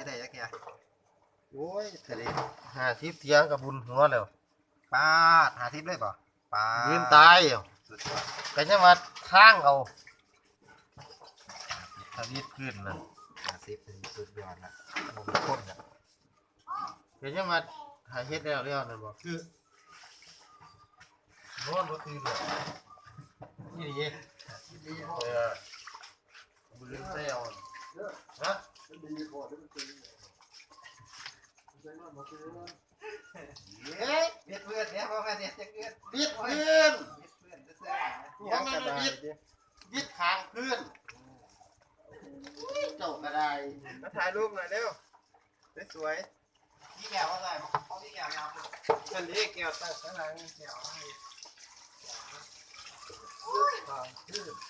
ไม่ได้ยักแกโอ้ยทะเลห้าสิบเทียงกับบุญหัวแล้วปาดหาทิพย์เลยป่ะปาดยืนตายอยู่สุดยอดก็จะมาข้างเอาทวิตขึ้นนั่นหาทิพย์เป็นสุดยอดละมงคลอะก็จะมาหาเฮ็ดแล้วแล้วนั่นบอกคือนอนบ่ตื่นเลยนี่ดีเออมือเซลฮะเฮ้ยเบียดเพื่อนเนี่ยพ่อแม่เนี่ยจะเกิดบิดพื้นเบียดเพื่อนจะเสื้อหัวมันบิดบิดขางเพื้นเจ้าก็ไดมาถ่ายรูปหน่อยเร็วสวยพี่แก้วอะไรเขาพี่แก้วยาวๆอันนี้แก้วตั้งข้างหลังแก้วให้ตามชื่อโอ้ยก็เดี๋ยวไม่เป็นนะไอ้เนี่ยตัดสายแก้วร่างสีไหนอะนี่